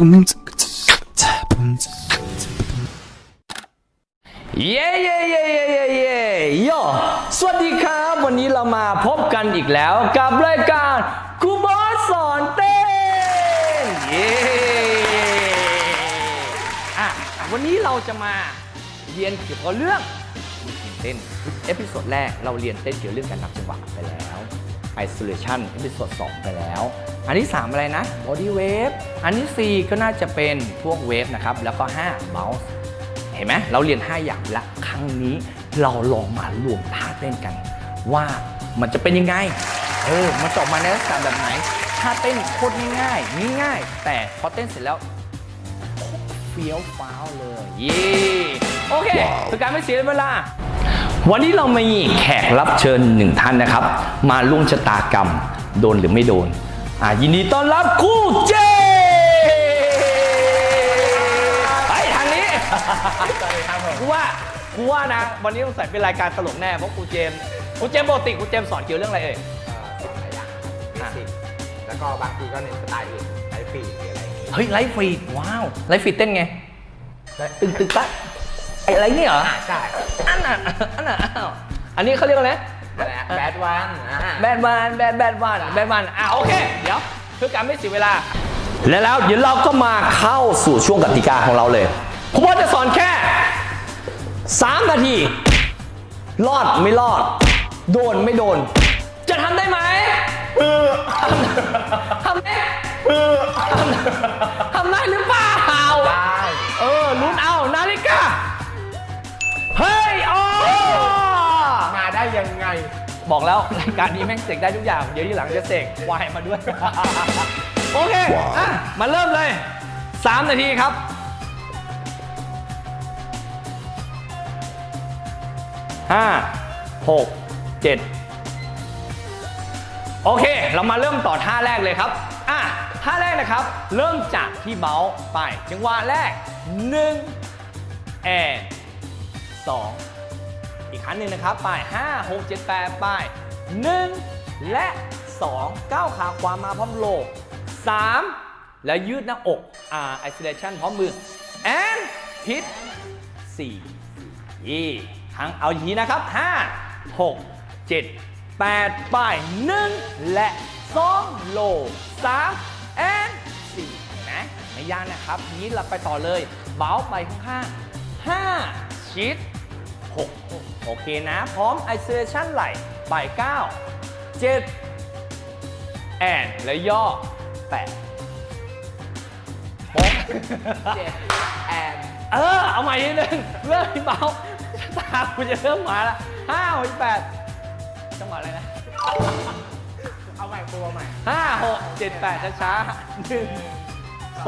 Punkt, เย้เย้เย้เย้เย้เย้โยสวัสดีครับ วันนี้เรามาพบกันอีกแล้วกับรายการครูบอสสอนเต้น เย้อะวันนี้เราจะมาเรียนเกี่ยวกับเรื่องเต้น เอพิโซดแรกเราเรียนเต้นเกี่ยวกับเรื่องการนับจังหวะไปแล้ว isolation เอพิโซด2ไปแล้ว อันที่ 3 อะไรนะ body wave อันที่ 4 ก็น่าจะเป็นพวกเวฟนะครับ แล้วก็ 5 bounce เห็นไหมเราเรียน 5 อย่างละครั้งนี้เราลองมารวมท่าเต้นกัน ว่ามันจะเป็นยังไง เออ มันจะออกมาในลักษณะแบบไหนท่าเต้นโคตรง่ายๆง่ายๆ แต่พอเต้นเสร็จแล้วเฟี้ยวฟ้าวเลยเย่โอเคเพื่อการไม่เสียเวลาวันนี้เรามีแขกรับเชิญหนึ่งท่านนะครับ มาร่วมชะตากรรม โดนหรือไม่โดน อ่ายินดีต้อนรับครู่เจไปทางนี้สวัสดีครับผมกูว่ากูว่านะ วันนี้ต้องใส่เป็นรายการตลกแน่เพราะครูเจมส์ครูเจมส์ปกติครูเจมส์สอนเกี่ยวเรื่องอะไรเอ่ย เอ่อสอนหลายอย่างเบสิกแล้วก็บางทีก็เน้นสไตล์อื่นไลฟ์ฟรีหรืออะไรอย่างงี้เฮ้ยไลฟ์ฟีดว้าวไลฟ์ฟีดเต้นไงตึงตึงตะไอ้อะไรเนี่ยเหรอ อ่าใช่ อันน่ะอันน่ะอ้าวอันนี้เขาเรียกว่าอะไร แบดวันอ่าแบดวันแบดแบดวันแบดวันอะโอเค เดี๋ยวเพื่อการไม่เสียเวลา และแล้วเดี๋ยวเราก็มาเข้าสู่ช่วงกติกาของเราเลยผมว่าจะสอนแค่ 3 นาที รอดไม่รอด โดนไม่โดน จะทำได้ไหมทำได้ทำได้หรือเปล่า ยังไง บอกแล้วรายการนี้แม่งเสกได้ทุกอย่าง เดี๋ยวที่หลังจะเสกวายมาด้วย โอเคอะมาเริ่มเลย 3 นาทีครับ ห้าหกเจ็ดโอเค เรามาเริ่มต่อท่าแรกเลยครับอะท่าแรกนะครับ เริ่มจากที่เบาส์ไปจังหวะแรก1แอนส อีกครั้งหนึ่งนะครับไป5 6 7 8ไป1และ 2 ก้าวขาขวามาพร้อมโลก 3 แล้วยืดหน้าอกอ่า isolation พร้อมมือ and hit 4ยี่ทั้งเอาอย่างนี้นะครับ 5 6 7 8ไป1และ 2 โล3 and 4นไหมไม่ยากนะครับทีนี้เราไปต่อเลย เบาไปข้างๆ5ชิด 6 โอเคนะ พร้อม isolation ไหล่ไป9 7 แอนแล้วย่อ8โป๊ะเจ็ดแอนเออ เอาใหม่นิดนึงเริ่มที่เบาชะตาคุณจะเริ่มมาละห้าหกแปดจังหวะอะไรนะ เอาใหม่ครัวใหม่ห้าหกเจ็ดแปดช้าๆหนึ่ง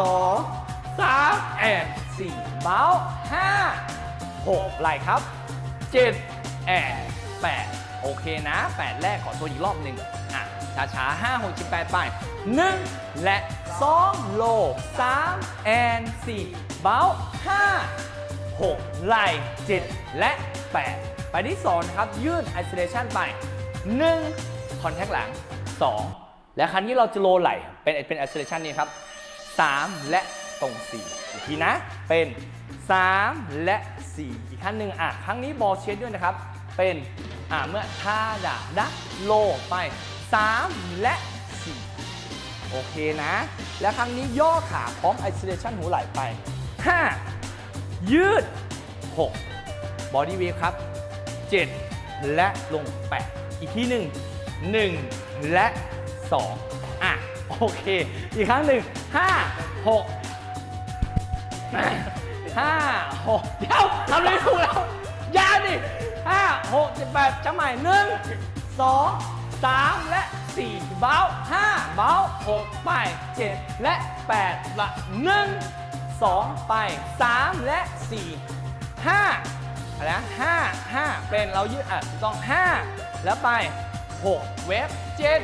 สองสามแอนสี่เบาห้าหกไหลครับ เจ็ดแอแปดโอเคนะแปดแรกขอตัวอีกรอบหนึ่งอะช้าๆห้าหกเจ็ดแปดไปหนึ่งและสองโลสามแอนสี่เบาห้า6ไหล่7และ8ไปที่2นะครับ ยืด isolation ไป1 contact หลัง2และครั้งนี้เราจะโลไหล่เป็นเป็น isolation นี้ครับ3และตรง4อีกทีนะเป็น3และ4 อีกครั้งหนึ่งอะครั้งนี้บอลเชดด้วยนะครับ เป็นอะเมื่อท่าดาดักโลไป 3 และ 4 โอเคนะ และครั้งนี้ย่อขาพร้อม isolation หูไหล่ไป 5 ยืด6 body wave ครับ 7 และลง 8 อีกทีหนึ่ง1และ 2 อะ โอเค อีกครั้งหนึ่ง5 6 5 6เดี๋ยว นี้ถูกแล้วยาดิห้าหกเจ็ดแปดจำใหม่หนึ่งสองสามและสี่เบาห้าเบาหกไปเจ็ดและแปดละหนึ่งสองไปสามและสี่ห้าอะไรนะห้าห้าเป็นเรายืดอะต้องห้าแล้วไปหกเว็บเจ็ด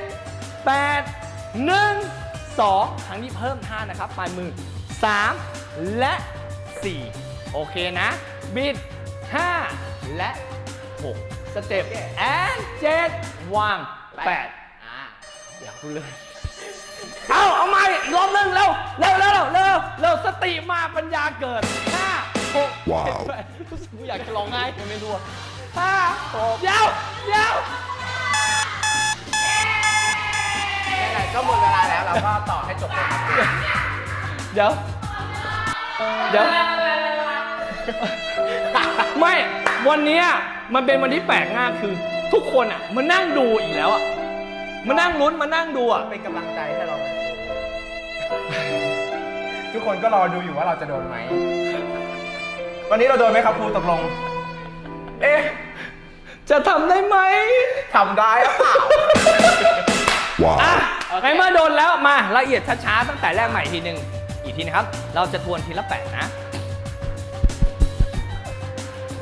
แปดหนึ่งสองครั้งนี้เพิ่มห้านะครับปลายมือสามและสี่ โอเคนะ บิด 5 และ 6 สเต็ปแอน7วาง8อ่าอยากพูดเลยเอาเอาใหม่รอบหนึ่งเร็วเร็วเร็วเร็วเร็วเร็วสติมาปัญญาเกิดห้าหกว้าวเจ็ดแปดรู้สึกกูอยากจะร้องไห้ยังไม่รู้อะห้าหกเดี๋ยวเดี๋ยวยังไงก็หมดเวลาแล้วเราก็ต่อให้จบเลยครับเดี๋ยว เดี๋ยว ไม่วันเนี้ยมันเป็นวันที่แปลกมากคือ ทุกคนอะมานั่งดูอีกแล้วอะมานั่งลุ้นมานั่งดูอะเป็นกำลังใจให้เราทุกคนก็รอดูอยู่ว่าเราจะโดนไหม วันนี้เราโดนไหมครับครูตกลง เอ๊ะ จะทำได้ไหมทำได้หรือเปล่า อะ Wow. ในเมื่อโดนแล้วมาละเอียดช้าๆตั้งแต่แรกใหม่อีกทีหนึ่งอีกทีนะครับ เราจะทวนทีละแปดนะ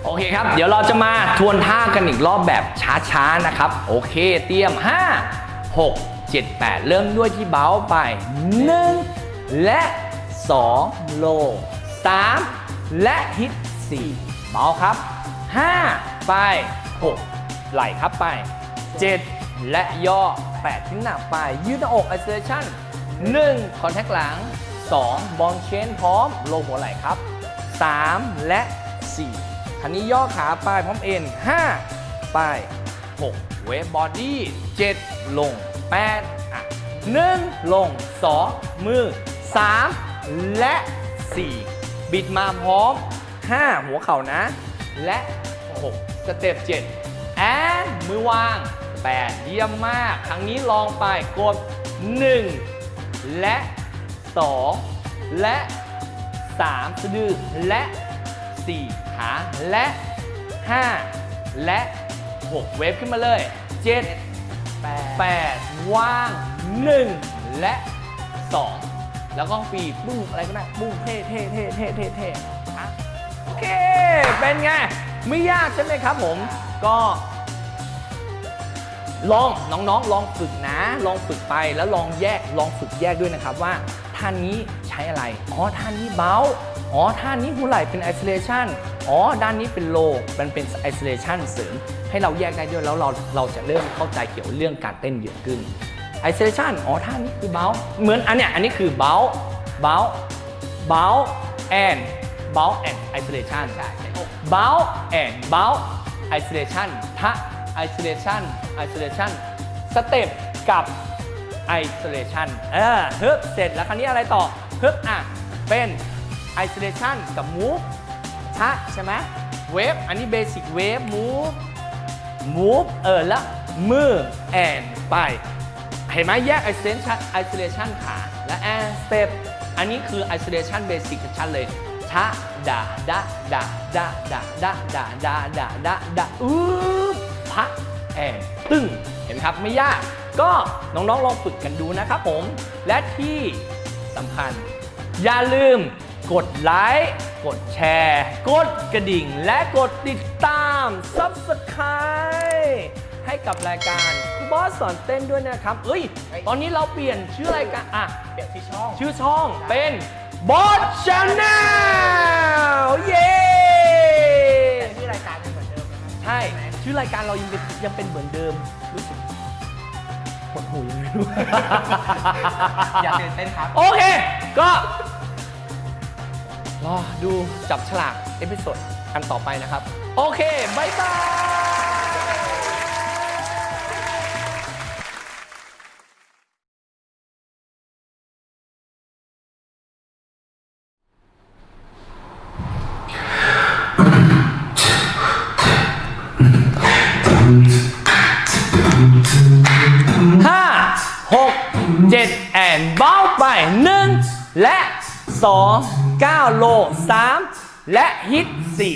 โอเคครับ เดี๋ยวเราจะมาทวนท่ากันอีกรอบแบบช้าๆนะครับ โอเค เตรียม 5 6 7 8 เริ่มด้วยที่เบาไป 1 และ 2 โล 3 และฮิต 4 เบาครับ 5 ไป 6 ไหลครับไป 7 และย่อ8ขึ้นหนักไป ยืดหน้าอก isolation 1 คอนแทคหลัง 2 บอลเชนพร้อม โลหัวไหล่ครับ 3 และ 4 คันนี้ย่อขาไปพร้อมเอ็น5ไป6เวฟบอดี้7ลง 8 อะ 1 ลง 2 มือ 3 และ 4 บิดมาพร้อม 5 หัวเข่านะ และ 6 สเต็ป7แอนมือวาง 8 เยี่ยมมาก ครั้งนี้ลองไปกด 1 และ 2 และ 3 สะดือและ 4 ขา และ 5 และ 6 เวฟขึ้นมาเลย 7 8 ว่าง 1 และ 2 แล้วก็ปีบปุ้งอะไรก็ได้ปุ้งเท่เท่เท่เท่เท่เท่โอเค เป็นไง ไม่ยากใช่ไหมครับผม ก็ลองน้องๆ ลองฝึกนะ ลองฝึกไปแล้วลองแยกลองฝึกแยกด้วยนะครับว่าท่านี้ใช้อะไร อ๋อท่านี้เบา อ๋อท่านี้หัวไหล่เป็น isolation อ๋อ ด้านนี้เป็น low มันเป็น isolation เสริม ให้เราแยกได้ด้วยแล้วเราเราจะเริ่มเข้าใจเกี่ยวเรื่องการเต้นเยอะขึ้น isolation อ๋อ ท่านี้คือเบาเหมือนอันเนี้ยอันนี้คือเบาเบาเบา and เบา and isolation ใช่เบา and เบา isolation ทะ isolation isolation สเต็ปกับ isolation เออฮึบเสร็จแล้วคราวนี้อะไรต่อฮึบอะเป็น isolation กับ move ทะใช่ไหมเวฟอันนี้ basic wave move move เออแล้วมือ and ไป เห็นไหมแยก isolation isolation ขาและ and step อันนี้คือ isolation basic ชัดเลยชะดาดาดาดาดาดาดาดาดาดาดาอือพะแอนตึ้งเห็นไหมครับไม่ยาก ก็น้องๆลองฝึกกันดูนะครับผม และที่สำคัญ อย่าลืม กดไลค์กดแชร์ กดกระดิ่ง และกดติดตาม Subscribe ให้กับรายการครูบอสสอนเต้นด้วยนะครับ เอ้ย ตอนนี้เราเปลี่ยนชื่อรายการอะ เปลี่ยนที่ช่อง ชื่อช่องเป็นบอสชาแนลเย้แต่ที่รายการยังเหมือนเดิมนะครับใช่ ชื่อรายการเรายังเป็นยังเป็นเหมือนเดิม รู้สึกหดหูยังไม่รู้ อย่าตื่นเต้นครับ โอเค ก็ รอดูจับฉลากเอพิโซดอันต่อไปนะครับ โอเคบายบายห้าหกเจ็ดแอนเบ้าไปหนึ่งและสอง 9 โล 3 และฮิต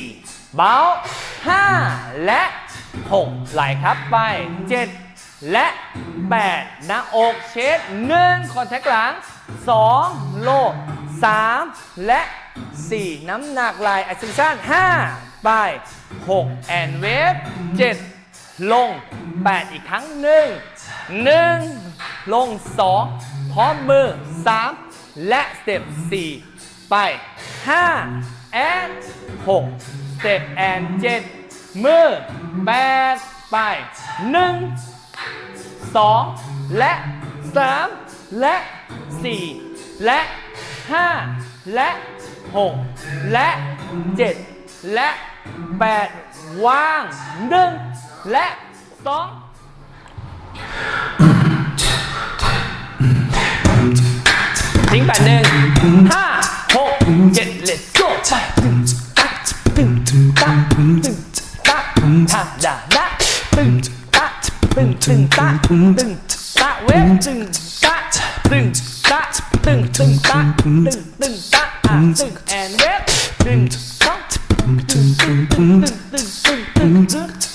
4 เบล5และ 6 ไหลครับไป 7 และ 8 หน้าอกเชด1คอนแทคหลัง 2 โล 3 และ 4 น้ำหนักไหลแอคซิชัน5 ไป 6 แอนเวฟ7 ลง 8 อีกครั้ง 1 1 ลง 2 พร้อมมือ 3 และสเต็ป4 ไป 5 แอน6 7 แอน 7 มือ 8 ไป 1 2 และ 3 และ 4 และ 5 และ 6 และ 7 และ 8วาง 1 และ 2ทิ้งแปดหนึ่ง Boom, boom, boom,